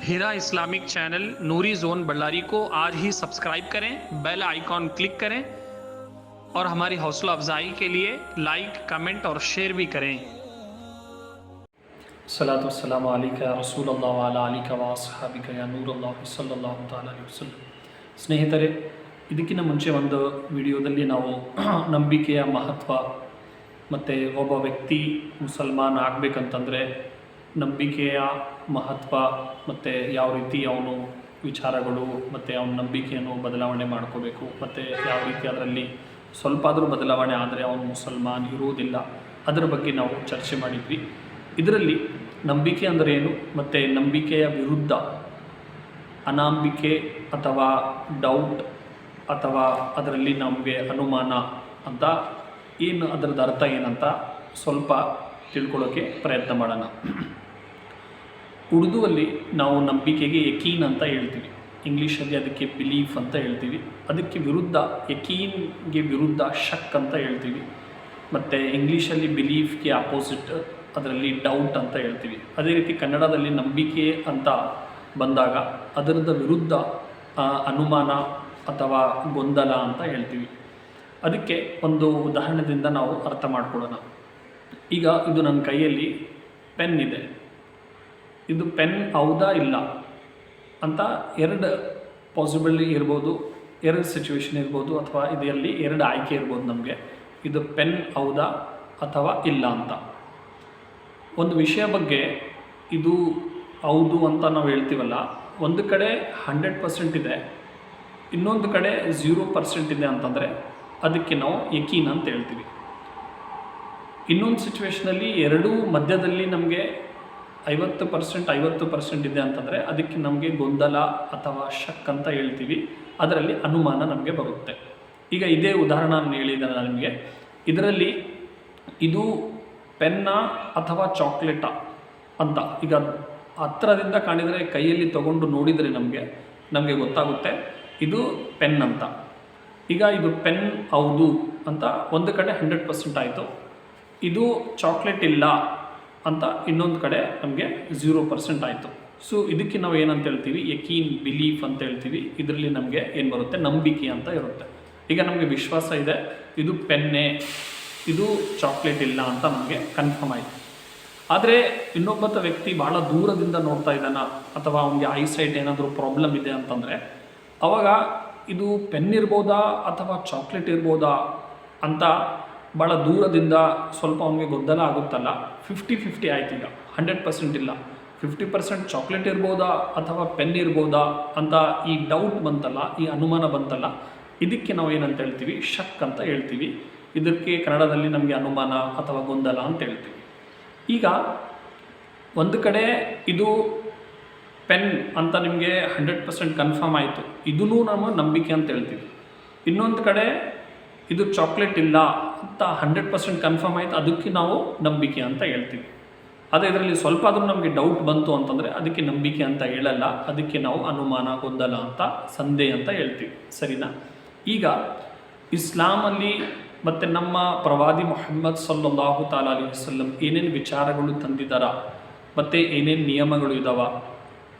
Hira Islamic channel Noori zone Ballari को आज ही सब्सक्राइब करें बेल आइकॉन क्लिक करें और हमारी हौसला अफजाई के लिए लाइक कमेंट और शेयर भी करें ಸಲಾತು ವಸ್ಸಲಾಮ ಅಲಿಕ ರಸೂಲಲ್ಲಾ ವಾಲ ಅಲಿಕ ವಾಸಹಾಬಿಕ ಯಾ ನೂರಲ್ಲಾಹಿ ಸಲ್ಲಲ್ಲಾಹು ತಾಲ ಅಲಿ ವಸಲ್ಲಂ ಸ್ನೇಹಿತರೆ ಇದಕ್ಕಿಂತ ಮುಂಚೆ ಒಂದು ವಿಡಿಯೋದಲ್ಲಿ ನಾವು ನಂಬಿಕೆಯ ಮಹತ್ವ ಮತ್ತು ಒಬ್ಬ ವ್ಯಕ್ತಿ ಮುಸಲ್ಮಾನ್ ಆಗಬೇಕಂತಂದರೆ ನಂಬಿಕೆಯ ಮಹತ್ವ ಮತ್ತು ಯಾವ ರೀತಿ ಅವನು ವಿಚಾರಗಳು ಮತ್ತು ಅವನ ನಂಬಿಕೆಯನ್ನು ಬದಲಾವಣೆ ಮಾಡ್ಕೋಬೇಕು, ಮತ್ತು ಯಾವ ರೀತಿ ಅದರಲ್ಲಿ ಸ್ವಲ್ಪ ಆದರೂ ಬದಲಾವಣೆ ಆದರೆ ಅವನು ಮುಸಲ್ಮಾನ್ ಇರುವುದಿಲ್ಲ, ಅದರ ಬಗ್ಗೆ ನಾವು ಚರ್ಚೆ ಮಾಡಿದ್ವಿ. ಇದರಲ್ಲಿ ನಂಬಿಕೆ ಅಂದರೆ ಏನು? ಮತ್ತು ನಂಬಿಕೆಯ ವಿರುದ್ಧ ಅನಾಂಬಿಕೆ ಅಥವಾ ಡೌಟ್ ಅಥವಾ ಅದರಲ್ಲಿ ನಮಗೆ ಅನುಮಾನ ಅಂತ ಏನು, ಅದರದ್ದು ಅರ್ಥ ಏನಂತ ಸ್ವಲ್ಪ ತಿಳ್ಕೊಳ್ಳೋಕ್ಕೆ ಪ್ರಯತ್ನ ಮಾಡೋಣ. ಉರ್ದುವಲ್ಲಿ ನಾವು ನಂಬಿಕೆಗೆ ಯಕೀನ್ ಅಂತ ಹೇಳ್ತೀವಿ. ಇಂಗ್ಲೀಷಲ್ಲಿ ಅದಕ್ಕೆ ಬಿಲೀಫ್ ಅಂತ ಹೇಳ್ತೀವಿ. ಅದಕ್ಕೆ ವಿರುದ್ಧ, ಯಕೀನ್ಗೆ ವಿರುದ್ಧ ಶಕ್ ಅಂತ ಹೇಳ್ತೀವಿ. ಮತ್ತು ಇಂಗ್ಲೀಷಲ್ಲಿ ಬಿಲೀಫ್ಗೆ ಅಪೋಸಿಟ್ ಅದರಲ್ಲಿ ಡೌಟ್ ಅಂತ ಹೇಳ್ತೀವಿ. ಅದೇ ರೀತಿ ಕನ್ನಡದಲ್ಲಿ ನಂಬಿಕೆ ಅಂತ ಬಂದಾಗ ಅದರದ ವಿರುದ್ಧ ಅನುಮಾನ ಅಥವಾ ಗೊಂದಲ ಅಂತ ಹೇಳ್ತೀವಿ. ಅದಕ್ಕೆ ಒಂದು ಉದಾಹರಣೆದಿಂದ ನಾವು ಅರ್ಥ ಮಾಡ್ಕೊಳ್ಳೋಣ. ಈಗ ಇದು ನನ್ನ ಕೈಯಲ್ಲಿ, ಪೆನ್ ಇದೆ. ಇದು ಪೆನ್ ಹೌದಾ ಇಲ್ಲ ಅಂತ ಎರಡು ಪಾಸಿಬಲ್ ಇರ್ಬೋದು, ಎರಡು ಸಿಚುವೇಶನ್ ಇರ್ಬೋದು ಅಥವಾ ಇದರಲ್ಲಿ ಎರಡು ಆಯ್ಕೆ ಇರ್ಬೋದು ನಮಗೆ. ಇದು ಪೆನ್ ಹೌದಾ ಅಥವಾ ಇಲ್ಲ ಅಂತ. ಒಂದು ವಿಷಯ ಬಗ್ಗೆ ಇದು ಹೌದು ಅಂತ ನಾವು ಹೇಳ್ತೀವಲ್ಲ, ಒಂದು ಕಡೆ ಹಂಡ್ರೆಡ್ ಪರ್ಸೆಂಟ್ ಇದೆ, ಇನ್ನೊಂದು ಕಡೆ ಝೀರೋ ಪರ್ಸೆಂಟ್ ಇದೆ ಅಂತಂದರೆ ಅದಕ್ಕೆ ನಾವು ಯಕೀನ್ ಅಂತ ಹೇಳ್ತೀವಿ. ಇನ್ನೊಂದು ಸಿಚುವೇಶನಲ್ಲಿ ಎರಡೂ ಮಧ್ಯದಲ್ಲಿ ನಮಗೆ ಐವತ್ತು ಪರ್ಸೆಂಟ್ ಐವತ್ತು ಪರ್ಸೆಂಟ್ ಇದೆ ಅಂತಂದರೆ ಅದಕ್ಕೆ ನಮಗೆ ಗೊಂದಲ ಅಥವಾ ಶಕ್ ಅಂತ ಹೇಳ್ತೀವಿ. ಅದರಲ್ಲಿ ಅನುಮಾನ ನಮಗೆ ಬರುತ್ತೆ. ಈಗ ಇದೇ ಉದಾಹರಣೆ ನಾನು ಹೇಳಿದ್ದಾರೆ ನಿಮಗೆ. ಇದರಲ್ಲಿ ಇದು ಪೆನ್ನ ಅಥವಾ ಚಾಕ್ಲೇಟ ಅಂತ ಈಗ ಹತ್ತಿರದಿಂದ ಕಾಣಿದರೆ ಕೈಯಲ್ಲಿ ತಗೊಂಡು ನೋಡಿದರೆ ನಮಗೆ ನಮಗೆ ಗೊತ್ತಾಗುತ್ತೆ. ಇದು ಪೆನ್ ಅಂತ. ಈಗ ಇದು ಪೆನ್ ಹೌದು ಅಂತ ಒಂದು ಕಡೆ ಹಂಡ್ರೆಡ್ ಪರ್ಸೆಂಟ್ ಆಯಿತು. ಇದು ಚಾಕ್ಲೇಟ್ ಇಲ್ಲ. ಅಂತ ಇನ್ನೊಂದು ಕಡೆ ನಮಗೆ ಝೀರೋ ಪರ್ಸೆಂಟ್ ಆಯಿತು. ಸೊ ಇದಕ್ಕೆ ನಾವು ಏನಂತ ಹೇಳ್ತೀವಿ? ಯಕೀನ್ ಬಿಲೀಫ್ ಅಂತ ಹೇಳ್ತೀವಿ. ಇದರಲ್ಲಿ ನಮಗೆ ಏನು ಬರುತ್ತೆ? ನಂಬಿಕೆ ಅಂತ ಇರುತ್ತೆ. ಈಗ ನಮಗೆ ವಿಶ್ವಾಸ ಇದೆ. ಇದು ಪೆನ್ನೆ, ಇದು ಚಾಕ್ಲೇಟ್ ಇಲ್ಲ ಅಂತ ನಮಗೆ ಕನ್ಫರ್ಮ್ ಆಯಿತು. ಆದರೆ ಇನ್ನೊಬ್ಬ ವ್ಯಕ್ತಿ ಭಾಳ ದೂರದಿಂದ ನೋಡ್ತಾ ಇದ್ದಾನ, ಅಥವಾ ಅವನಿಗೆ ಸೈಡ್ ಏನಾದರೂ ಪ್ರಾಬ್ಲಮ್ ಇದೆ ಅಂತಂದರೆ, ಅವಾಗ ಇದು ಪೆನ್ ಇರ್ಬೋದಾ ಅಥವಾ ಚಾಕ್ಲೇಟ್ ಇರ್ಬೋದಾ ಅಂತ ಭಾಳ ದೂರದಿಂದ ಸ್ವಲ್ಪ ಅವನಿಗೆ ಗೊಂದಲ ಆಗುತ್ತಲ್ಲ. ಫಿಫ್ಟಿ ಫಿಫ್ಟಿ ಆಯ್ತು ಈಗ. ಹಂಡ್ರೆಡ್ ಪರ್ಸೆಂಟ್ ಇಲ್ಲ. ಫಿಫ್ಟಿ ಪರ್ಸೆಂಟ್ ಚಾಕ್ಲೇಟ್ ಇರ್ಬೋದಾ ಅಥವಾ ಪೆನ್ ಇರ್ಬೋದಾ ಅಂತ ಈ ಡೌಟ್ ಬಂತಲ್ಲ, ಈ ಅನುಮಾನ ಬಂತಲ್ಲ, ಇದಕ್ಕೆ ನಾವು ಏನಂತ ಹೇಳ್ತೀವಿ? ಶಕ್ ಅಂತ ಹೇಳ್ತೀವಿ. ಇದಕ್ಕೆ ಕನ್ನಡದಲ್ಲಿ ನಮಗೆ ಅನುಮಾನ ಅಥವಾ ಗೊಂದಲ ಅಂತ ಹೇಳ್ತೀವಿ. ಈಗ ಒಂದು ಕಡೆ ಇದು ಪೆನ್ ಅಂತ ನಿಮಗೆ ಹಂಡ್ರೆಡ್ ಪರ್ಸೆಂಟ್ ಕನ್ಫರ್ಮ್ ಆಯಿತು. ಇದೂ ನಾವು ನಂಬಿಕೆ ಅಂತ ಹೇಳ್ತೀವಿ. ಇನ್ನೊಂದು ಕಡೆ ಇದು ಚಾಕ್ಲೇಟ್ ಇಲ್ಲ ಅಂತ ಹಂಡ್ರೆಡ್ ಪರ್ಸೆಂಟ್ ಕನ್ಫರ್ಮ್ ಆಯಿತು. ಅದಕ್ಕೆ ನಾವು ನಂಬಿಕೆ ಅಂತ ಹೇಳ್ತೀವಿ. ಅದೇ ಇದರಲ್ಲಿ ಸ್ವಲ್ಪ ಆದರೂ ನಮಗೆ ಡೌಟ್ ಬಂತು ಅಂತಂದರೆ ಅದಕ್ಕೆ ನಂಬಿಕೆ ಅಂತ ಹೇಳಲ್ಲ. ಅದಕ್ಕೆ ನಾವು ಅನುಮಾನ, ಗೊಂದಲ ಅಂತ, ಸಂದೇಹ ಅಂತ ಹೇಳ್ತೀವಿ. ಸರಿನಾ? ಈಗ ಇಸ್ಲಾಮಲ್ಲಿ ಮತ್ತು ನಮ್ಮ ಪ್ರವಾದಿ ಮೊಹಮ್ಮದ್ ಸಲ್ಲಾಹು ತಾಲ ಅಲಿ ವಸಲ್ಲಂ ಏನೇನು ವಿಚಾರಗಳು ತಂದಿದ್ದಾರ ಮತ್ತು ಏನೇನು ನಿಯಮಗಳು ಇದ್ದಾವ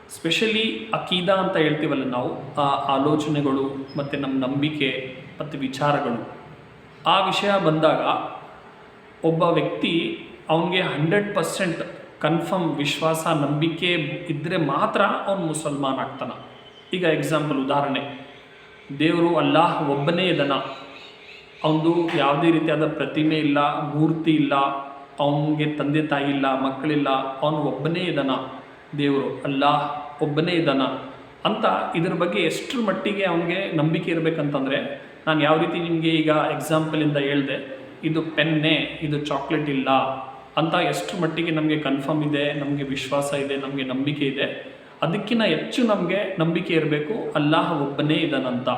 ಸ್ಪೆಷಲಿ ಅಕೀದಾ ಅಂತ ಹೇಳ್ತೀವಲ್ಲ ನಾವು, ಆ ಆಲೋಚನೆಗಳು ಮತ್ತು ನಮ್ಮ ನಂಬಿಕೆ ಮತ್ತು ವಿಚಾರಗಳು. ಆ ವಿಷಯ ಬಂದಾಗ ಒಬ್ಬ ವ್ಯಕ್ತಿ ಅವನಿಗೆ ಹಂಡ್ರೆಡ್ ಪರ್ಸೆಂಟ್ ಕನ್ಫರ್ಮ್ ವಿಶ್ವಾಸ, ನಂಬಿಕೆ ಇದ್ದರೆ ಮಾತ್ರ ಅವನು ಮುಸಲ್ಮಾನ್ ಆಗ್ತಾನೆ. ಈಗ ಎಕ್ಸಾಂಪಲ್, ಉದಾಹರಣೆ. ದೇವರು ಅಲ್ಲಾಹ್ ಒಬ್ಬನೇ ಇದನ ಅವನದು ಯಾವುದೇ ರೀತಿಯಾದ ಪ್ರತಿಮೆ ಇಲ್ಲ, ಮೂರ್ತಿ ಇಲ್ಲ, ಅವನಿಗೆ ತಂದೆ ತಾಯಿ ಇಲ್ಲ, ಮಕ್ಕಳಿಲ್ಲ, ಅವನು ಒಬ್ಬನೇ ಇದನ ದೇವರು ಅಲ್ಲಾಹ್ ಒಬ್ಬನೇ ಇದನ ಅಂತ ಇದ್ರ ಬಗ್ಗೆ ಎಷ್ಟರ ಮಟ್ಟಿಗೆ ಅವನಿಗೆ ನಂಬಿಕೆ ಇರಬೇಕಂತಂದರೆ ನಾನು ಯಾವ ರೀತಿ ನಿಮಗೆ ಈಗ ಎಕ್ಸಾಂಪಲಿಂದ ಹೇಳಿದೆ, ಇದು ಪೆನ್ನೇ, ಇದು ಚಾಕ್ಲೇಟ್ ಇಲ್ಲ ಅಂತ ಎಷ್ಟು ಮಟ್ಟಿಗೆ ನಮಗೆ ಕನ್ಫರ್ಮ್ ಇದೆ, ನಮಗೆ ವಿಶ್ವಾಸ ಇದೆ, ನಮಗೆ ನಂಬಿಕೆ ಇದೆ, ಅದಕ್ಕಿಂತ ಹೆಚ್ಚು ನಮಗೆ ನಂಬಿಕೆ ಇರಬೇಕು, ಅಲ್ಲಾಹ ಒಬ್ಬನೇ ಇದನಂತ.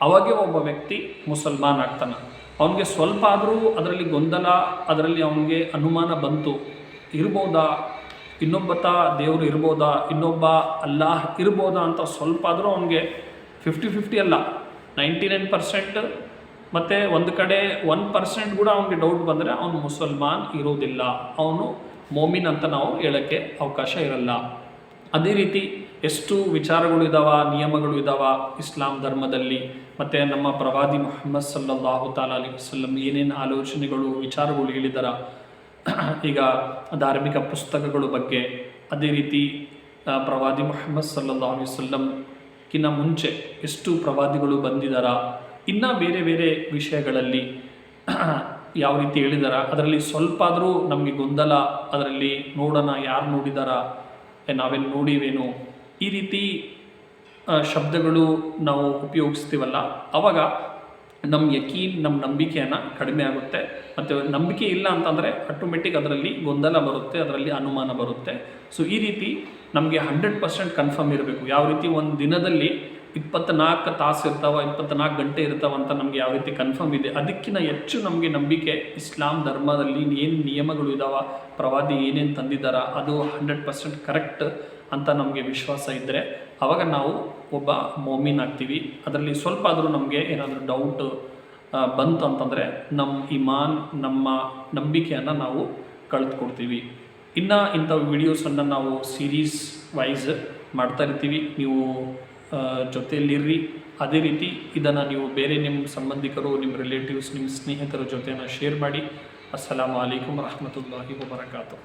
ಅವಾಗೆ ಒಬ್ಬ ವ್ಯಕ್ತಿ ಮುಸಲ್ಮಾನ್ ಆಗ್ತಾನೆ. ಅವನಿಗೆ ಸ್ವಲ್ಪ ಆದರೂ ಅದರಲ್ಲಿ ಗೊಂದಲ, ಅದರಲ್ಲಿ ಅವನಿಗೆ ಅನುಮಾನ ಬಂತು, ಇರ್ಬೋದಾ? ಇನ್ನೊಬ್ಬತ ದೇವರು ಇರ್ಬೋದಾ? ಇನ್ನೊಬ್ಬ ಅಲ್ಲಾಹ್ ಇರ್ಬೋದಾ ಅಂತ ಸ್ವಲ್ಪ ಆದರೂ ಅವನಿಗೆ ಫಿಫ್ಟಿ ಫಿಫ್ಟಿ ಅಲ್ಲ. ನೈಂಟಿ ನೈನ್ ಪರ್ಸೆಂಟ್ ಮತ್ತು ಒಂದು ಕಡೆ ಒನ್ ಪರ್ಸೆಂಟ್ ಕೂಡ ಅವನಿಗೆ ಡೌಟ್ ಬಂದರೆ ಅವನು ಮುಸಲ್ಮಾನ್ ಇರೋದಿಲ್ಲ. ಅವನು ಮೋಮಿನ್ ಅಂತ ನಾವು ಹೇಳೋಕ್ಕೆ ಅವಕಾಶ ಇರಲ್ಲ. ಅದೇ ರೀತಿ ಎಷ್ಟು ವಿಚಾರಗಳು ಇದಾವ, ನಿಯಮಗಳು ಇದಾವ ಇಸ್ಲಾಂ ಧರ್ಮದಲ್ಲಿ, ಮತ್ತು ನಮ್ಮ ಪ್ರವಾದಿ ಮೊಹಮ್ಮದ್ ಸಲ್ಲಾಹು ತಾಲಾ ಅಲಿ ವಸಲ್ಲಂ ಏನೇನು ಆಲೋಚನೆಗಳು, ವಿಚಾರಗಳು ಹೇಳಿದಾರ. ಈಗ ಧಾರ್ಮಿಕ ಪುಸ್ತಕಗಳ ಬಗ್ಗೆ, ಅದೇ ರೀತಿ ಪ್ರವಾದಿ ಮೊಹಮ್ಮದ್ ಸಲ್ಲಲ್ಲಾಹು ಅಲಿ ವಸಲ್ಲಂಕಿನ್ನ ಮುಂಚೆ ಎಷ್ಟು ಪ್ರವಾದಿಗಳು ಬಂದಿದಾರ, ಇನ್ನ ಬೇರೆ ಬೇರೆ ವಿಷಯಗಳಲ್ಲಿ ಯಾವ ರೀತಿ ಹೇಳಿದಾರ, ಅದರಲ್ಲಿ ಸ್ವಲ್ಪ ಆದರೂ ನಮಗೆ ಗೊಂದಲ, ಅದರಲ್ಲಿ ನೋಡೋಣ ಯಾರು ನೋಡಿದಾರ ನಾವೇನು ನೋಡಿವೇನು, ಈ ರೀತಿ ಶಬ್ದಗಳು ನಾವು ಉಪಯೋಗಿಸ್ತೀವಲ್ಲ, ಅವಾಗ ನಮ್ಮ ಯಕೀನ್ ನಮ್ಮ ನಂಬಿಕೆಯನ್ನು ಕಡಿಮೆ ಆಗುತ್ತೆ, ಮತ್ತು ನಂಬಿಕೆ ಇಲ್ಲ ಅಂತಂದರೆ ಆಟೋಮೆಟಿಕ್ ಅದರಲ್ಲಿ ಗೊಂದಲ ಬರುತ್ತೆ, ಅದರಲ್ಲಿ ಅನುಮಾನ ಬರುತ್ತೆ. ಸೊ ಈ ರೀತಿ ನಮಗೆ ಹಂಡ್ರೆಡ್ ಪರ್ಸೆಂಟ್ ಕನ್ಫರ್ಮ್ ಇರಬೇಕು. ಯಾವ ರೀತಿ ಒಂದು ದಿನದಲ್ಲಿ ಇಪ್ಪತ್ನಾಲ್ಕು ತಾಸು ಇರ್ತಾವ, ಇಪ್ಪತ್ನಾಲ್ಕು ಗಂಟೆ ಇರ್ತಾವ ಅಂತ ನಮಗೆ ಯಾವ ರೀತಿ ಕನ್ಫರ್ಮ್ ಇದೆ. ಅದಕ್ಕಿಂತ ಹೆಚ್ಚು ನಮಗೆ ನಂಬಿಕೆ ಇಸ್ಲಾಂ ಧರ್ಮದಲ್ಲಿ ಏನು ನಿಯಮಗಳು ಇದಾವ, ಪ್ರವಾದಿ ಏನೇನು ತಂದಿದ್ದಾರ, ಅದು ಹಂಡ್ರೆಡ್ ಪರ್ಸೆಂಟ್ ಕರೆಕ್ಟ್ ಅಂತ ನಮಗೆ ವಿಶ್ವಾಸ ಇದ್ದರೆ ಆವಾಗ ನಾವು ಒಬ್ಬ ಮೋಮಿನ್ ಆಗ್ತೀವಿ. ಅದರಲ್ಲಿ ಸ್ವಲ್ಪ ಆದರೂ ನಮಗೆ ಏನಾದರೂ ಡೌಟ್ ಬಂತು ಅಂತಂದರೆ ನಮ್ಮ ಇಮಾನ್ ನಮ್ಮ ನಂಬಿಕೆಯನ್ನು ನಾವು ಕಳೆದುಕೊಡ್ತೀವಿ. ಇನ್ನು ಇಂಥ ವಿಡಿಯೋಸನ್ನು ನಾವು ಸೀರೀಸ್ ವೈಸ್ ಮಾಡ್ತಾ ಇರ್ತೀವಿ. ನೀವು ಜೊತೆಯಲ್ಲಿರ್ರಿ. ಅದೇ ರೀತಿ ಇದನ್ನು ನೀವು ಬೇರೆ ನಿಮ್ಮ ಸಂಬಂಧಿಕರು ನಿಮ್ಮ ರಿಲೇಟಿವ್ಸ್ ನಿಮ್ಮ ಸ್ನೇಹಿತರ ಜೊತೆನ ಶೇರ್ ಮಾಡಿ. ಅಸ್ಸಲಾಮು ಅಲೈಕುಮ್ ರಹಮತುಲ್ಲಾಹಿ ವಬರಕಾತು